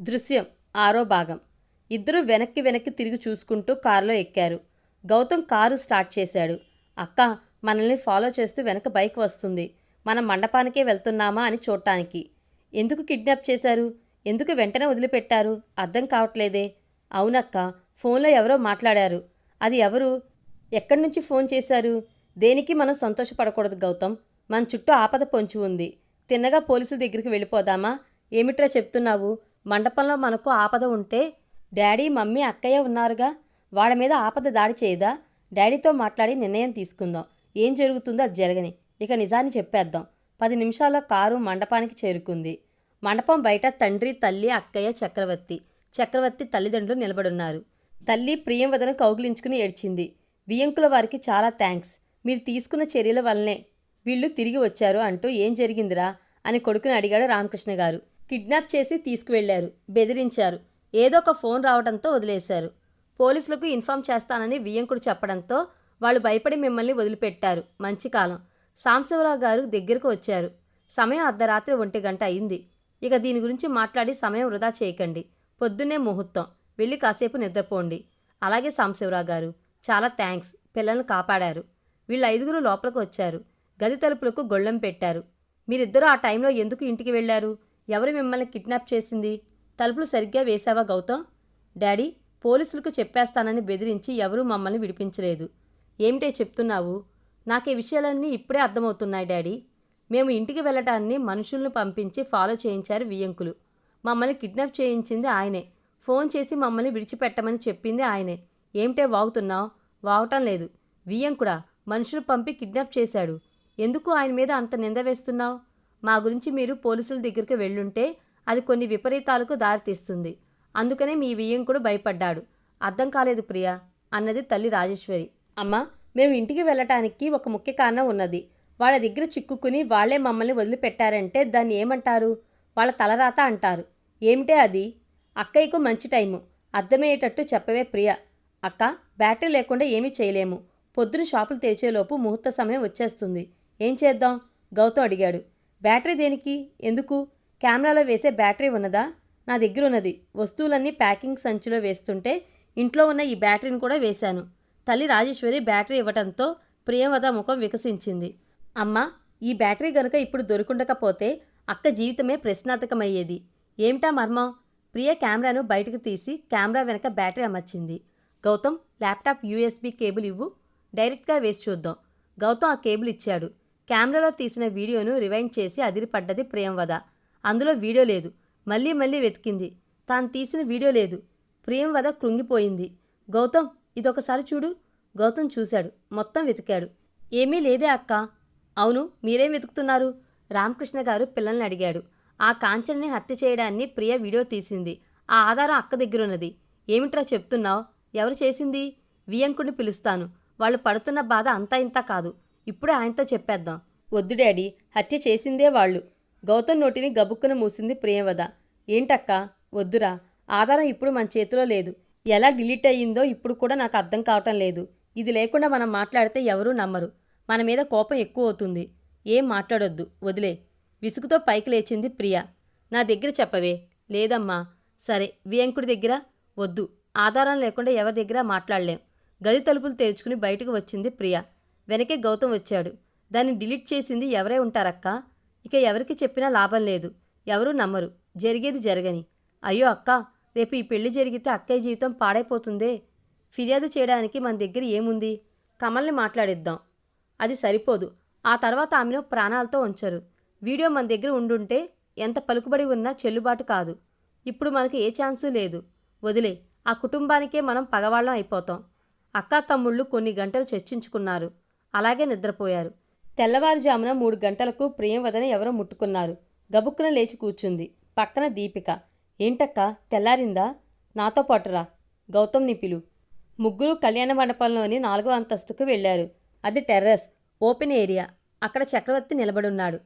దృశ్యం ఆరో భాగం. ఇద్దరూ వెనక్కి వెనక్కి తిరిగి చూసుకుంటూ కారులో ఎక్కారు. గౌతమ్ కారు స్టార్ట్ చేశాడు. అక్క మనల్ని ఫాలో చేస్తూ వెనక బైక్ వస్తుంది. మనం మండపానికే వెళ్తున్నామా అని చూడటానికి. ఎందుకు కిడ్నాప్ చేశారు? ఎందుకు వెంటనే వదిలిపెట్టారు? అర్థం కావట్లేదే. అవునక్క ఫోన్లో ఎవరో మాట్లాడారు. అది ఎవరు? ఎక్కడి నుంచి ఫోన్ చేశారు? దేనికి మనం సంతోషపడకూడదు గౌతమ్? మన చుట్టూ ఆపద పొంచి ఉంది. తిన్నగా పోలీసుల దగ్గరికి వెళ్ళిపోదామా? ఏమిట్రా చెప్తున్నావు? మండపంలో మనకు ఆపద ఉంటే డాడీ మమ్మీ అక్కయ్య ఉన్నారుగా. వాళ్ళ మీద ఆపద దాడి చేయదా? డాడీతో మాట్లాడి నిర్ణయం తీసుకుందాం. ఏం జరుగుతుందో అది జరగని. ఇక నిజాన్ని చెప్పేద్దాం. పది నిమిషాల్లో కారు మండపానికి చేరుకుంది. మండపం బయట తండ్రి తల్లి అక్కయ్య చక్రవర్తి. చక్రవర్తి తల్లిదండ్రులు నిలబడున్నారు. తల్లి ప్రియంవదను కౌగిలించుకుని ఏడ్చింది. వియంకుల వారికి చాలా థ్యాంక్స్ మీరు తీసుకున్న చర్యల వల్లనే వీళ్ళు తిరిగి వచ్చారు అంటూ ఏం జరిగిందిరా? అని కొడుకుని అడిగాడు రామకృష్ణ గారు. కిడ్నాప్ చేసి తీసుకువెళ్ళారు బెదిరించారు. ఏదో ఒక ఫోన్ రావడంతో వదిలేశారు. పోలీసులకు ఇన్ఫామ్ చేస్తానని వియంకుడు చెప్పడంతో వాళ్ళు భయపడి మిమ్మల్ని వదిలిపెట్టారు. మంచి కాలం. సాంబశివరావు గారు దగ్గరకు వచ్చారు. సమయం అర్ధరాత్రి ఒంటి గంట అయింది. ఇక దీని గురించి మాట్లాడి సమయం వృధా చేయకండి. పొద్దున్నే ముహూర్తం. వెళ్ళి కాసేపు నిద్రపోండి. అలాగే సాంబశివరావు గారు. చాలా థ్యాంక్స్. పిల్లల్ని కాపాడారు. వీళ్ళు ఐదుగురు లోపలికి వచ్చారు. గది తలుపులకు గొళ్ళెం పెట్టారు. మీరిద్దరూ ఆ టైంలో ఎందుకు ఇంటికి వెళ్ళారు? ఎవరు మిమ్మల్ని కిడ్నాప్ చేసింది? తలుపులు సరిగ్గా వేశావా గౌతమ్? డాడీ పోలీసులకు చెప్పేస్తానని బెదిరించి ఎవరూ మమ్మల్ని విడిపించలేదు. ఏమిటే చెప్తున్నావు? నాకు ఈ విషయాలన్నీ ఇప్పుడే అర్థమవుతున్నాయి డాడీ. మేము ఇంటికి వెళ్ళటాన్ని మనుషులను పంపించి ఫాలో చేయించారు వియంకులు మమ్మల్ని కిడ్నాప్ చేయించింది ఆయనే. ఫోన్ చేసి మమ్మల్ని విడిచిపెట్టమని చెప్పింది ఆయనే. ఏమిటే వాగుతున్నావు? వాగటం లేదు. వియంకుడా మనుషులు పంపి కిడ్నాప్ చేశాడు. ఎందుకు ఆయన మీద అంత నింద వేస్తున్నావు? మా గురించి మీరు పోలీసుల దగ్గరికి వెళ్ళుంటే అది కొన్ని విపరీతాలకు దారితీస్తుంది. అందుకనే మీ వియ్యంకుడు భయపడ్డాడు. అర్థం కాలేదు ప్రియా అన్నది తల్లి రాజేశ్వరి. అమ్మా మేము ఇంటికి వెళ్ళటానికి ఒక ముఖ్య కారణం ఉన్నది. వాళ్ళ దగ్గర చిక్కుకుని వాళ్ళే మమ్మల్ని వదిలిపెట్టారంటే దాన్ని ఏమంటారు? వాళ్ళ తలరాత అంటారు. ఏమిటే అది? అక్కయ్యకు మంచి టైము. అర్థమయ్యేటట్టు చెప్పవే ప్రియ. అక్క బ్యాటరీ లేకుండా ఏమీ చేయలేము. పొద్దున షాపులు తెరిచేలోపు ముహూర్త సమయం వచ్చేస్తుంది. ఏం చేద్దాం? గౌతమ్ అడిగాడు. బ్యాటరీ దేనికి? ఎందుకు? కెమెరాలో వేసే బ్యాటరీ ఉన్నదా? నా దగ్గర ఉన్నది. వస్తువులన్నీ ప్యాకింగ్ సంచిలో వేస్తుంటే ఇంట్లో ఉన్న ఈ బ్యాటరీని కూడా వేశాను. తల్లి రాజేశ్వరి బ్యాటరీ ఇవ్వటంతో ప్రియంవద ముఖం వికసించింది. అమ్మా ఈ బ్యాటరీ గనుక ఇప్పుడు దొరుకుండకపోతే అక్క జీవితమే ప్రశ్నార్థకమయ్యేది. ఏమిటా మర్మం? ప్రియ కెమెరాను బయటకు తీసి కెమెరా వెనక బ్యాటరీ అమర్చింది. గౌతమ్ ల్యాప్టాప్ యూఎస్బి కేబుల్ ఇవ్వు. డైరెక్ట్గా వేసి చూద్దాం. గౌతమ్ ఆ కేబుల్ ఇచ్చాడు. కెమెరాలో తీసిన వీడియోను రివైండ్ చేసి అదిరిపడ్డది ప్రేమవద అందులో వీడియో లేదు. మళ్ళీ మళ్ళీ వెతికింది. తాను తీసిన వీడియో లేదు. ప్రేమవద కృంగిపోయింది. గౌతమ్ ఇదొకసారి చూడు. గౌతమ్ చూశాడు. మొత్తం వెతికాడు. ఏమీ లేదే అక్క. అవును మీరేం వెతుకుతున్నారు? రామకృష్ణ గారు పిల్లల్ని అడిగాడు. ఆ కాంచన్ని హత్య చేయడాన్ని ప్రియ వీడియో తీసింది. ఆ ఆధారం అక్క దగ్గరున్నది. ఏమిట్రా చెప్తున్నావు? ఎవరు చేసింది? వియంకుడిని పిలుస్తాను. వాళ్ళు పడుతున్న బాధ అంతా ఇంత కాదు. ఇప్పుడు ఆయనతో చెప్పేద్దాం. వద్దు డాడీ హత్య చేసిందే వాళ్ళు. గౌతమ్ నోటిని గబుక్కున మూసింది ప్రియవద ఏంటక్క? వద్దురా. ఆధారం ఇప్పుడు మన చేతిలో లేదు. ఎలా డిలీట్ అయ్యిందో ఇప్పుడు కూడా నాకు అర్థం కావటం లేదు. ఇది లేకుండా మనం మాట్లాడితే ఎవరూ నమ్మరు. మన మీద కోపం ఎక్కువ అవుతుంది. ఏం మాట్లాడొద్దు. వదిలే. విసుగుతో పైకి లేచింది ప్రియ. నా దగ్గర చెప్పవే. లేదమ్మా. సరే వియంకుడి దగ్గర? వద్దు. ఆధారం లేకుండా ఎవరి దగ్గర మాట్లాడలేం. గది తలుపులు తెరుచుకుని బయటకు వచ్చింది ప్రియ. వెనకే గౌతమ్ వచ్చాడు. దాన్ని డిలీట్ చేసింది ఎవరే ఉంటారక్క? ఇక ఎవరికి చెప్పినా లాభం లేదు. ఎవరూ నమ్మరు. జరిగేది జరగని. అయ్యో అక్క రేపు ఈ పెళ్ళి జరిగితే అక్కయ్య జీవితం పాడైపోతుందే. ఫిర్యాదు చేయడానికి మన దగ్గర ఏముంది? కమల్ని మాట్లాడిద్దాం. అది సరిపోదు. ఆ తర్వాత ఆమెను ప్రాణాలతో ఉంచరు. వీడియో మన దగ్గర ఉండుంటే ఎంత పలుకుబడి ఉన్నా చెల్లుబాటు కాదు. ఇప్పుడు మనకి ఏ ఛాన్సు లేదు. వదిలే ఆ కుటుంబానికే మనం పగవాళ్ళం అయిపోతాం. అక్కా తమ్ముళ్ళు కొన్ని గంటలు చర్చించుకున్నారు. అలాగే నిద్రపోయారు. తెల్లవారుజామున మూడు గంటలకు ప్రియంవదన ఎవరో ముట్టుకున్నారు. గబుక్కున లేచి కూర్చుంది. పక్కన దీపిక. ఏంటక్క? తెల్లారిందా? నాతో పాటురా గౌతమ్ నిపిలు. ముగ్గురు కళ్యాణ మండపంలోని నాలుగో అంతస్తుకు వెళ్ళారు అది టెర్రస్. Open area. అక్కడ చక్రవర్తి నిలబడున్నాడు.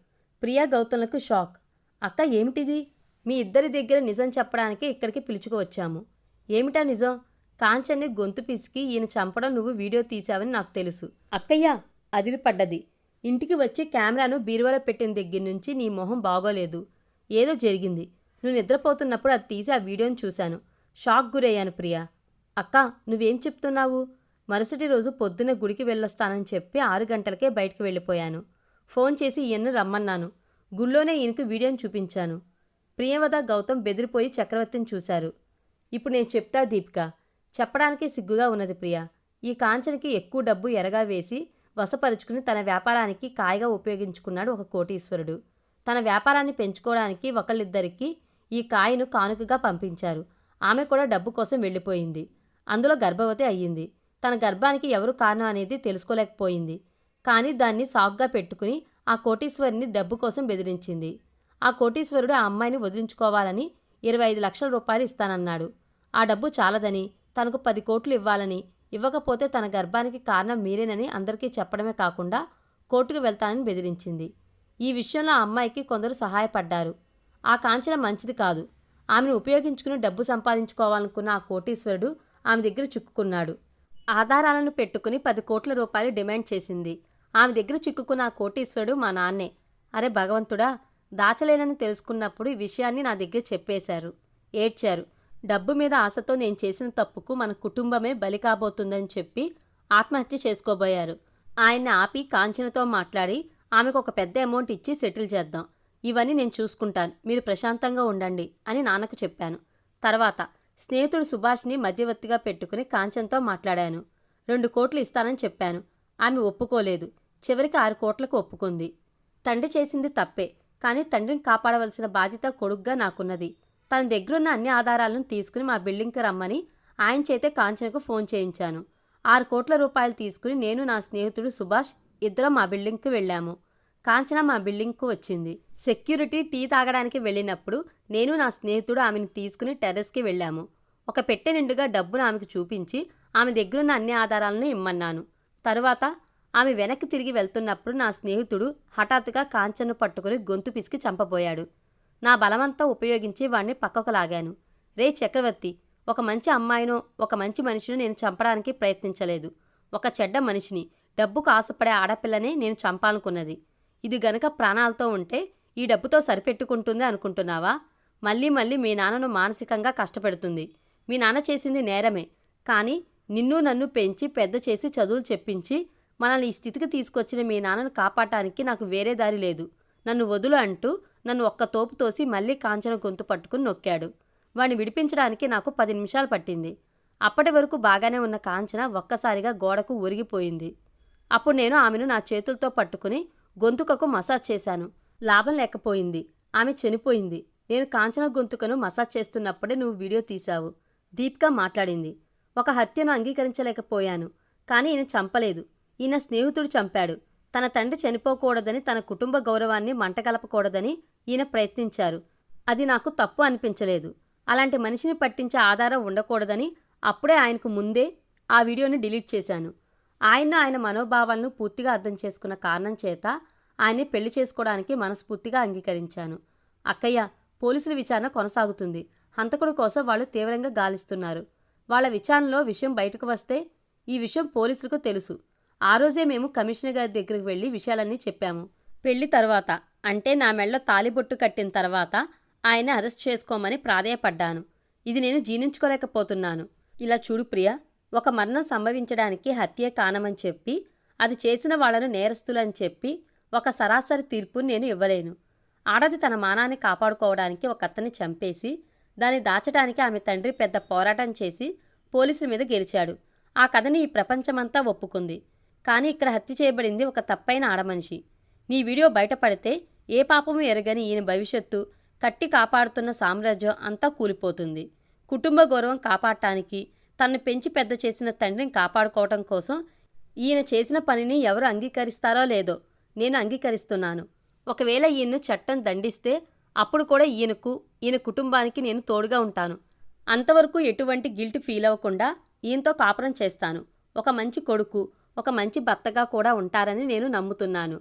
ప్రియా గౌతమ్లకు షాక్. అక్క ఏమిటిది? మీ ఇద్దరి దగ్గర నిజం చెప్పడానికి ఇక్కడికి పిలుచుకువచ్చాము ఏమిటా నిజం? కాంచన్ని గొంతు పిసికి ఈయన చంపడం నువ్వు వీడియో తీశావని నాకు తెలుసు. అక్కయ్య అదిరిపడ్డది. ఇంటికి వచ్చి కెమెరాను బీరువాలో పెట్టిన దగ్గర నుంచి నీ మొహం బాగోలేదు. ఏదో జరిగింది. నువ్వు నిద్రపోతున్నప్పుడు అది తీసి ఆ వీడియోని చూశాను. షాక్ గురయ్యాను ప్రియా. అక్క నువ్వేం చెప్తున్నావు? మరుసటి రోజు పొద్దున్న గుడికి వెళ్ళొస్తానని చెప్పి ఆరు గంటలకే బయటికి వెళ్ళిపోయాను. ఫోన్ చేసి ఈయన్ను రమ్మన్నాను. గుళ్ళోనే ఈయనకు వీడియోని చూపించాను. ప్రియవద గౌతమ్ బెదిరిపోయి చక్రవర్తిని చూశారు. ఇప్పుడు నేను చెప్తా దీపిక. చెప్పడానికి సిగ్గుగా ఉన్నది ప్రియ. ఈ కాంచనికి ఎక్కువ డబ్బు ఎరగా వేసి వశపరుచుకుని తన వ్యాపారానికి కాయగా ఉపయోగించుకున్నాడు ఒక కోటీశ్వరుడు. తన వ్యాపారాన్ని పెంచుకోవడానికి ఒకళ్ళిద్దరికి ఈ కాయను కానుకగా పంపించారు. ఆమె కూడా డబ్బు కోసం వెళ్ళిపోయింది. అందులో గర్భవతి అయ్యింది. తన గర్భానికి ఎవరు కారణం అనేది తెలుసుకోలేకపోయింది. కానీ దాన్ని సాకుగా పెట్టుకుని ఆ కోటీశ్వరిని డబ్బు కోసం బెదిరించింది. ఆ కోటీశ్వరుడు ఆ అమ్మాయిని వదిలించుకోవాలని ఇరవై ఐదు లక్షల రూపాయలు ఇస్తానన్నాడు. ఆ డబ్బు చాలదని తనకు పది కోట్లు ఇవ్వాలని. ఇవ్వకపోతే తన గర్భానికి కారణం మీరేనని అందరికీ చెప్పడమే కాకుండా కోర్టుకు వెళ్తానని బెదిరించింది. ఈ విషయంలో ఆ అమ్మాయికి కొందరు సహాయపడ్డారు. ఆ కాంచన మంచిది కాదు. ఆమెను ఉపయోగించుకుని డబ్బు సంపాదించుకోవాలనుకున్న ఆ కోటీశ్వరుడు ఆమె దగ్గర చిక్కుకున్నాడు. ఆధారాలను పెట్టుకుని పది కోట్ల రూపాయలు డిమాండ్ చేసింది. ఆమె దగ్గర చిక్కుకున్న ఆ కోటీశ్వరుడు మా నాన్నే. అరే భగవంతుడా దాచలేనని తెలుసుకున్నప్పుడు ఈ విషయాన్ని నా దగ్గర చెప్పేశారు. ఏడ్చారు. డబ్బు మీద ఆశతో నేను చేసిన తప్పుకు మన కుటుంబమే బలి కాబోతుందని చెప్పి ఆత్మహత్య చేసుకోబోయారు. ఆయన్ని ఆపి కాంచనతో మాట్లాడి ఆమెకు ఒక పెద్ద అమౌంట్ ఇచ్చి సెటిల్ చేద్దాం. ఇవన్నీ నేను చూసుకుంటాను. మీరు ప్రశాంతంగా ఉండండి అని నాన్నకు చెప్పాను. తర్వాత స్నేహితుడు సుభాష్ని మధ్యవర్తిగా పెట్టుకుని కాంచన్తో మాట్లాడాను. రెండు కోట్లు ఇస్తానని చెప్పాను. ఆమె ఒప్పుకోలేదు. చివరికి ఆరు కోట్లకు ఒప్పుకుంది. తండ్రి చేసింది తప్పే కానీ తండ్రిని కాపాడవలసిన బాధ్యత కొడుగ్గా నాకున్నది. తన దగ్గరున్న అన్ని ఆధారాలను తీసుకుని మా బిల్డింగ్కి రమ్మని ఆయన చేతే కాంచనకు ఫోన్ చేయించాను. ఆరు కోట్ల రూపాయలు తీసుకుని నేను నా స్నేహితుడు సుభాష్ ఇద్దరం మా బిల్డింగ్కి వెళ్ళాము. కాంచన మా బిల్డింగ్కు వచ్చింది. సెక్యూరిటీ టీ తాగడానికి వెళ్ళినప్పుడు నేను నా స్నేహితుడు ఆమెను తీసుకుని టెర్రస్కి వెళ్ళాము. ఒక పెట్టె నిండుగా డబ్బును ఆమెకు చూపించి ఆమె దగ్గరున్న అన్ని ఆధారాలను ఇమ్మన్నాను. తరువాత ఆమె వెనక్కి తిరిగి వెళ్తున్నప్పుడు నా స్నేహితుడు హఠాత్తుగా కాంచన్ను పట్టుకుని గొంతు పిసికి చంపబోయాడు. నా బలమంతా ఉపయోగించి వాణ్ణి పక్కకు లాగాను. రే చక్రవర్తి ఒక మంచి అమ్మాయినో ఒక మంచి మనిషిని నేను చంపడానికి ప్రయత్నించలేదు. ఒక చెడ్డ మనిషిని డబ్బుకు ఆశపడే ఆడపిల్లనే నేను చంపాలనుకున్నది. ఇది గనక ప్రాణాలతో ఉంటే ఈ డబ్బుతో సరిపెట్టుకుంటుంది అనుకుంటున్నావా? మళ్ళీ మళ్ళీ మీ నాన్నను మానసికంగా కష్టపెడుతుంది. మీ నాన్న చేసింది నేరమే. కానీ నిన్ను నన్ను పెంచి పెద్ద చేసి చదువులు చెప్పించి మనల్ని ఈ స్థితికి తీసుకొచ్చిన మీ నాన్నను కాపాడటానికి నాకు వేరే దారి లేదు. నన్ను వదులు అంటూ నన్ను ఒక్క తోపు తోసి మళ్ళీ కాంచన గొంతు పట్టుకుని నొక్కాడు. వాణ్ణి విడిపించడానికి నాకు పది నిమిషాలు పట్టింది. అప్పటి వరకు బాగానే ఉన్న కాంచన ఒక్కసారిగా గోడకు ఒరిగిపోయింది అప్పుడు నేను ఆమెను నా చేతులతో పట్టుకుని గొంతుకకు మసాజ్ చేశాను. లాభం లేకపోయింది. ఆమె చనిపోయింది. నేను కాంచన గొంతుకను మసాజ్ చేస్తున్నప్పుడే నువ్వు వీడియో తీశావు. దీప్గా మాట్లాడింది. ఒక హత్యను అంగీకరించలేకపోయాను. కానీ ఈయన చంపలేదు. ఈయన స్నేహితుడు చంపాడు. తన తండ్రి చనిపోకూడదని తన కుటుంబ గౌరవాన్ని మంటగలపకూడదని ఈయన ప్రయత్నించారు. అది నాకు తప్పు అనిపించలేదు. అలాంటి మనిషిని పట్టించే ఆధారం ఉండకూడదని అప్పుడే ఆయనకు ముందే ఆ వీడియోని డిలీట్ చేశాను. ఆయన ఆయన మనోభావాలను పూర్తిగా అర్థం చేసుకున్న కారణం చేత ఆయన్ని పెళ్ళి చేసుకోవడానికి మనస్ఫూర్తిగా అంగీకరించాను. అక్కయ్య పోలీసుల విచారణ కొనసాగుతుంది. హంతకుడు కోసం వాళ్ళు తీవ్రంగా గాలిస్తున్నారు. వాళ్ళ విచారణలో విషయం బయటకు వస్తే ఈ విషయం పోలీసులకు తెలుసు. ఆ రోజే మేము కమిషనర్ గారి దగ్గరికి వెళ్ళి విషయాలన్నీ చెప్పాము. పెళ్ళి తర్వాత అంటే నా మెళ్ళ తాలిబొట్టు కట్టిన తర్వాత ఆయన అరెస్ట్ చేసుకోమని ప్రాధేయపడ్డాను. ఇది నేను జీర్ణించుకోలేకపోతున్నాను. ఇలా చూడు ప్రియ ఒక మరణం సంభవించడానికి హత్యే కానమని చెప్పి అది చేసిన వాళ్ళను నేరస్తులని చెప్పి ఒక సరాసరి తీర్పు నేను ఇవ్వలేను. ఆడది తన మానాన్ని కాపాడుకోవడానికి ఒక అతన్ని చంపేసి దాన్ని దాచడానికి ఆమె తండ్రి పెద్ద పోరాటం చేసి పోలీసుల మీద గెలిచాడు. ఆ కథని ఈ ప్రపంచమంతా ఒప్పుకుంది. కానీ ఇక్కడ హత్య చేయబడింది ఒక తప్పైన ఆడమనిషి. నీ వీడియో బయటపడితే ఏ పాపము ఎరగని ఈయన భవిష్యత్తు కట్టి కాపాడుతున్న సామ్రాజ్యం అంతా కూలిపోతుంది. కుటుంబ గౌరవం కాపాడటానికి తన్ను పెంచి పెద్ద చేసిన తండ్రిని కాపాడుకోవటం కోసం ఈయన చేసిన పనిని ఎవరు అంగీకరిస్తారో లేదో నేను అంగీకరిస్తున్నాను. ఒకవేళ ఈయన్ను చట్టం దండిస్తే అప్పుడు కూడా ఈయనకు ఈయన కుటుంబానికి నేను తోడుగా ఉంటాను. అంతవరకు ఎటువంటి గిల్ట్ ఫీల్ అవ్వకుండా ఈయనతో కాపురం చేస్తాను. ఒక మంచి కొడుకు ఒక మంచి భర్తగా కూడా ఉంటారని నేను నమ్ముతున్నాను.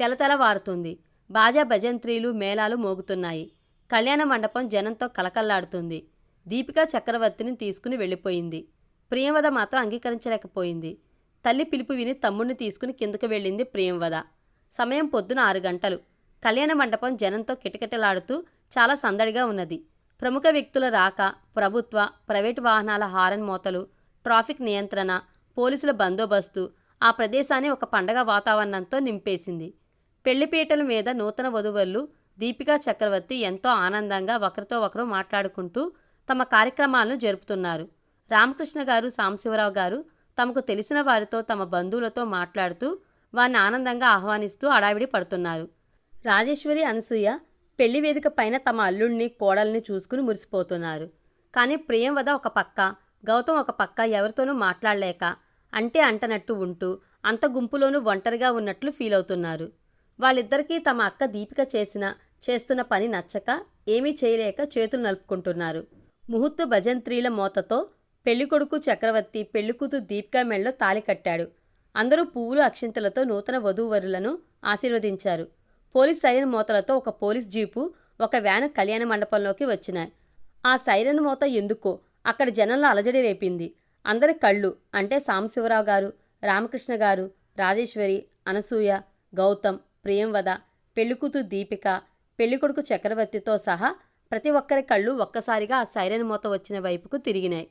తెలతెలవారుతుంది బాజా భజంత్రీలు మేళాలు మోగుతున్నాయి. కళ్యాణ మండపం జనంతో కలకల్లాడుతుంది దీపికా చక్రవర్తిని తీసుకుని వెళ్ళిపోయింది. ప్రియంవద మాత్రం అంగీకరించలేకపోయింది. తల్లి పిలుపు విని తమ్ముడిని తీసుకుని కిందకు వెళ్ళింది ప్రియంవద. సమయం పొద్దున ఆరు గంటలు. కళ్యాణ మండపం జనంతో కిటకిటలాడుతూ చాలా సందడిగా ఉన్నది. ప్రముఖ వ్యక్తుల రాక ప్రభుత్వ ప్రైవేటు వాహనాల హారన్ మోతలు ట్రాఫిక్ నియంత్రణ పోలీసుల బందోబస్తు ఆ ప్రదేశాన్ని ఒక పండగ వాతావరణంతో నింపేసింది. పెళ్ళిపీటల మీద నూతన వధువరులు దీపికా చక్రవర్తి ఎంతో ఆనందంగా ఒకరితో ఒకరు మాట్లాడుకుంటూ తమ కార్యక్రమాలను జరుపుతున్నారు. రామకృష్ణ గారు సాంబశివరావు గారు తమకు తెలిసిన వారితో తమ బంధువులతో మాట్లాడుతూ వారిని ఆనందంగా ఆహ్వానిస్తూ అడావిడి పడుతున్నారు. రాజేశ్వరి అనసూయ పెళ్ళి వేదిక పైన తమ అల్లుడిని కోడల్ని చూసుకుని మురిసిపోతున్నారు. కానీ ప్రియంవద ఒక పక్క గౌతమ్ ఒక పక్క ఎవరితోనూ మాట్లాడలేక అంటే అంటనట్టు ఉంటూ అంత గుంపులోనూ ఒంటరిగా ఉన్నట్లు ఫీల్ అవుతున్నారు వాళ్ళిద్దరికీ తమ అక్క దీపిక చేసిన చేస్తున్న పని నచ్చక ఏమీ చేయలేక చేతులు నలుపుకుంటున్నారు. ముహూర్త భజంత్రీల మోతతో పెళ్ళికొడుకు చక్రవర్తి పెళ్ళికూతురు దీపికా మెళ్ళలో తాలి కట్టాడు. అందరూ పువ్వులు అక్షింతలతో నూతన వధూవరులను ఆశీర్వదించారు. పోలీస్ సైరన్ మోతలతో ఒక పోలీస్ జీపు ఒక వ్యాన్ కళ్యాణ మండపంలోకి వచ్చినాయి. ఆ సైరన్ మోత ఎందుకో అక్కడ జనంలో అలజడి రేపింది. అందరి కళ్ళు అంటే సాంబశివరావు గారు రామకృష్ణ గారు రాజేశ్వరి అనసూయ గౌతమ్ ప్రియంవద పెళ్ళికూతురు దీపిక పెళ్ళికొడుకు చక్రవర్తితో సహా ప్రతి ఒక్కరి కళ్ళు ఒక్కసారిగా ఆ సైరన్ మూత వచ్చిన వైపుకు తిరిగినాయి.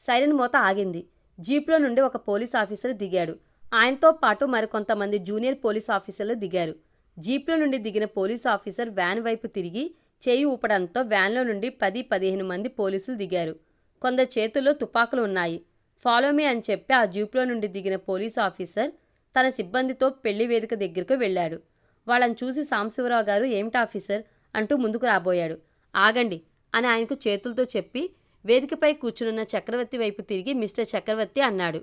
సైరన్ మూత ఆగింది. జీప్లో నుండి ఒక పోలీస్ ఆఫీసర్ దిగాడు. ఆయనతో పాటు మరికొంతమంది జూనియర్ పోలీస్ ఆఫీసర్లు దిగారు. జీప్లో నుండి దిగిన పోలీసు ఆఫీసర్ వ్యాన్ వైపు తిరిగి చేయి ఊపడంతో వ్యాన్లో నుండి పది పదిహేను మంది పోలీసులు దిగారు. కొందరు చేతుల్లో తుపాకులు ఉన్నాయి. ఫాలో మీ అని చెప్పి ఆ జీప్లో నుండి దిగిన పోలీసు ఆఫీసర్ తన సిబ్బందితో పెళ్ళి వేదిక దగ్గరకు వెళ్ళాడు. వాళ్ళని చూసి సాంబశివరావు గారు ఏమిటి ఆఫీసర్? అంటూ ముందుకు రాబోయాడు. ఆగండి అని ఆయనకు చేతులతో చెప్పి వేదికపై కూర్చునున్న చక్రవర్తి వైపు తిరిగి మిస్టర్ చక్రవర్తి అన్నాడు.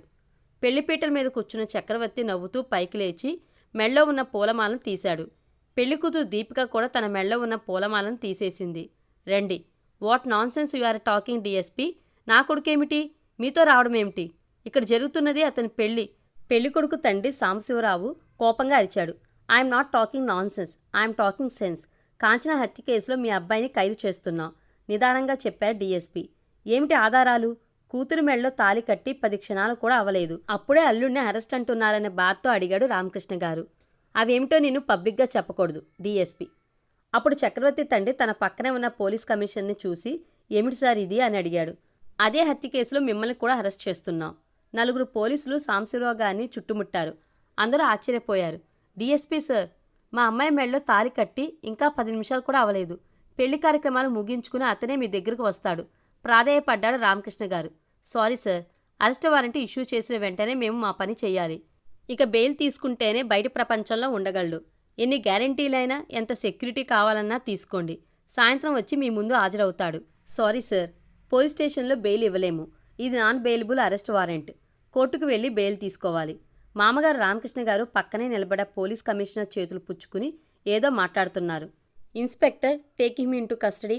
పెళ్ళిపీటల మీద కూర్చున్న చక్రవర్తి నవ్వుతూ పైకి లేచి మెళ్ళో ఉన్న పూలమాలను తీశాడు. పెళ్ళికూతురు దీపిక కూడా తన మెళ్ళో ఉన్న పూలమాలను తీసేసింది. రండి. What nonsense you are talking DSP? నా కొడుకేమిటి? మీతో రావడం ఏమిటి? ఇక్కడ జరుగుతున్నది అతని పెళ్ళి. పెళ్ళి కొడుకు తండ్రి సాంబశివరావు కోపంగా అరిచాడు. I'm not talking nonsense I'm talking sense Kanchana హత్య కేసులో మీ అబ్బాయిని ఖైదు చేస్తున్నాం. నిదానంగా చెప్పారు డీఎస్పీ ఏమిటి ఆధారాలు? కూతురు మెడలో తాలి కట్టి పది క్షణాలు కూడా అవ్వలేదు. అప్పుడే అల్లుడిని అరెస్ట్ అంటున్నారనే బాధతో అడిగాడు రామకృష్ణ గారు. అవేమిటో నేను పబ్లిక్గా చెప్పకూడదు డీఎస్పీ అప్పుడు చక్రవర్తి తండ్రి తన పక్కనే ఉన్న పోలీస్ కమిషన్ని చూసి ఏమిటి సార్ ఇది? అని అడిగాడు. అదే హత్య కేసులో మిమ్మల్ని కూడా అరెస్ట్ చేస్తున్నాం. నలుగురు పోలీసులు సాంబశివరావు గారిని చుట్టుముట్టారు. అందరూ ఆశ్చర్యపోయారు. డిఎస్పీ సార్ మా అమ్మాయి మెడలో తాలి కట్టి ఇంకా పది నిమిషాలు కూడా అవ్వలేదు పెళ్ళి కార్యక్రమాలు ముగించుకుని అతనే మీ దగ్గరకు వస్తాడు. ప్రాధాయపడ్డాడు Ramakrishna garu. Sorry sir arrest warrant issue చేసిన వెంటనే మేము మా పని చేయాలి. ఇక బెయిల్ తీసుకుంటేనే బయట ప్రపంచంలో ఉండగలడు. ఎన్ని గ్యారంటీలైనా ఎంత సెక్యూరిటీ కావాలన్నా తీసుకోండి. సాయంత్రం వచ్చి మీ ముందు హాజరవుతాడు. సారీ సార్ పోలీస్ స్టేషన్లో బెయిల్ ఇవ్వలేము. ఇది నాన్ బెయిలబుల్ అరెస్ట్ వారెంట్. కోర్టుకు వెళ్ళి బెయిల్ తీసుకోవాలి. మామగారు రామకృష్ణ గారు పక్కనే నిలబడ పోలీస్ కమిషనర్ చేతులు పుచ్చుకుని ఏదో మాట్లాడుతున్నారు. Inspector take him into custody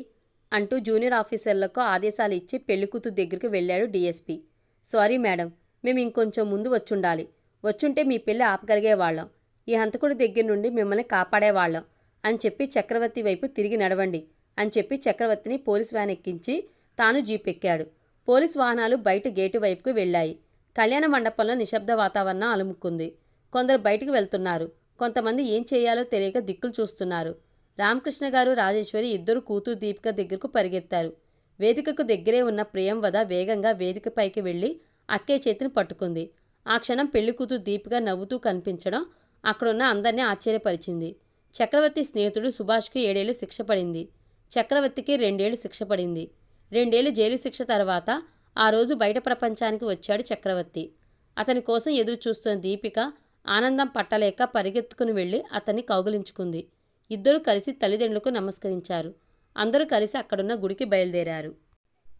అంటూ జూనియర్ ఆఫీసర్లకు ఆదేశాలు ఇచ్చి పెళ్ళికూతురు దగ్గరికి వెళ్ళాడు డీఎస్పీ. సారీ మేడం మేము ఇంకొంచెం ముందు వచ్చుండాలి. వచ్చుంటే మీ పెళ్ళి ఆపగలిగేవాళ్ళం ఈ హంతకుడి దగ్గర నుండి మిమ్మల్ని కాపాడేవాళ్ళం అని చెప్పి చక్రవర్తి వైపు తిరిగి నడవండి అని చెప్పి చక్రవర్తిని పోలీస్ వ్యాన్ ఎక్కించి తాను జీప్ ఎక్కాడు పోలీస్ వాహనాలు బయట గేటు వైపుకు వెళ్ళాయి. కళ్యాణ మండపంలో నిశ్శబ్ద వాతావరణం అలుముకుంది. కొందరు బయటికి వెళ్తున్నారు. కొంతమంది ఏం చేయాలో తెలియక దిక్కులు చూస్తున్నారు. రామకృష్ణ గారు రాజేశ్వరి ఇద్దరు కూతురు దీపిక దగ్గరకు పరిగెత్తారు. వేదికకు దగ్గరే ఉన్న ప్రియంవద వేగంగా వేదికపైకి వెళ్ళి అక్కే చేతిని పట్టుకుంది. ఆ క్షణం పెళ్ళి కూతురు దీపిక నవ్వుతూ కనిపించడం అక్కడున్న అందరినీ ఆశ్చర్యపరిచింది. చక్రవర్తి స్నేహితుడు సుభాష్కి ఏడేళ్ళు శిక్ష పడింది. చక్రవర్తికి రెండేళ్ళు శిక్ష పడింది. రెండేళ్ళు జైలు శిక్ష తర్వాత ఆ రోజు బయట ప్రపంచానికి వచ్చాడు చక్రవర్తి. అతని కోసం ఎదురు చూస్తున్న దీపిక ఆనందం పట్టలేక పరిగెత్తుకుని వెళ్ళి అతన్ని కౌగిలించుకుంది. ఇద్దరూ కలిసి తల్లిదండ్రులకు నమస్కరించారు. అందరూ కలిసి అక్కడున్న గుడికి బయలుదేరారు.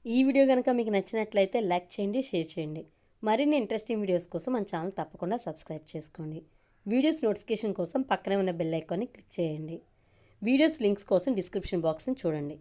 ఈ వీడియో కనుక మీకు నచ్చినట్లయితే లైక్ చేయండి షేర్ చేయండి. మరిన్ని ఇంట్రెస్టింగ్ వీడియోస్ కోసం మన ఛానల్ తప్పకుండా సబ్స్క్రైబ్ చేసుకోండి. వీడియోస్ నోటిఫికేషన్ కోసం పక్కనే ఉన్న బెల్ ఐకాన్ని క్లిక్ చేయండి. వీడియోస్ లింక్స్ కోసం డిస్క్రిప్షన్ బాక్స్ని చూడండి.